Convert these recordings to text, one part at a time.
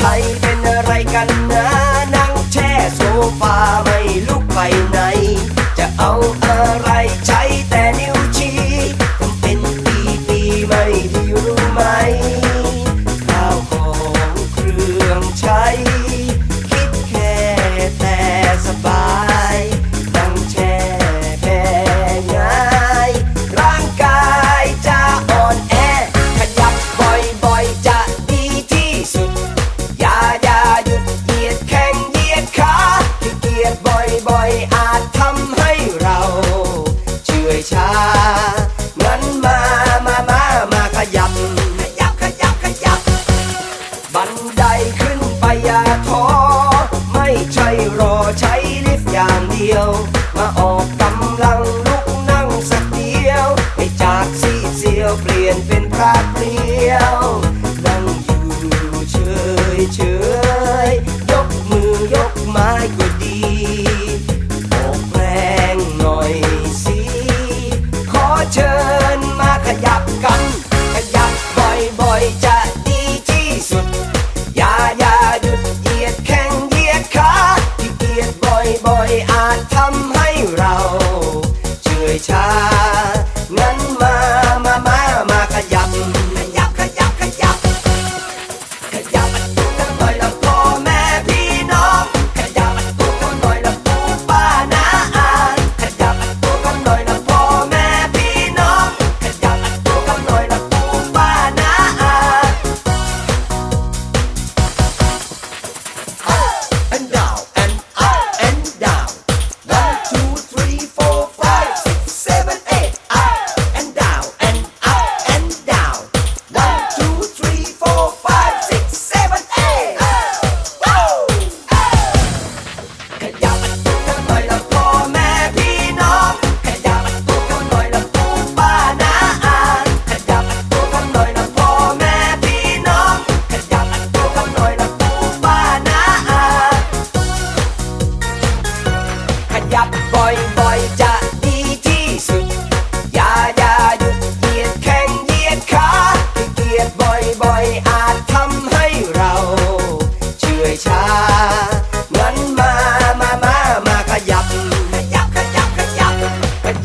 ไทยเป็นอะไรกันนะนั่งแช่โซฟาไม่ลุกไปไหน จะเอาอะไร ขึ้นไปอย่าท้อไม่ใช่รอใช้ลิฟต์อย่างเดียว มาออกกำลังลุกนั่งสักเดียว ให้จากสีเสียวเปลี่ยนเป็นพระเปลียว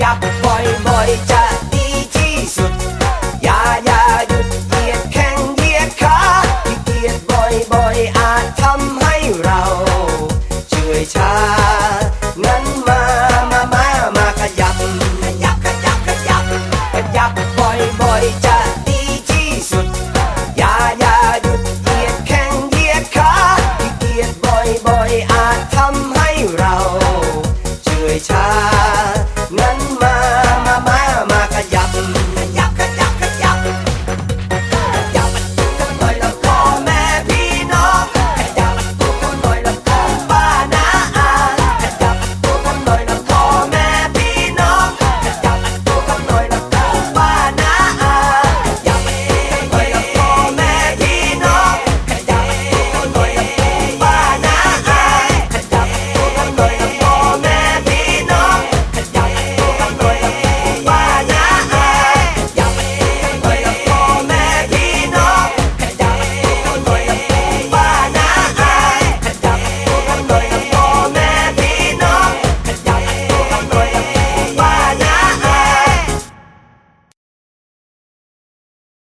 จับบ่อยๆจะดีที่สุด อย่าอย่าหยุดเหยียดแข้งเหยียดขาที่เหยียดบ่อยๆ อาจทำให้เราเฉื่อยชางั้นมา มามามาขยับ ขยับขยับขยับขยับบ่อยๆจะ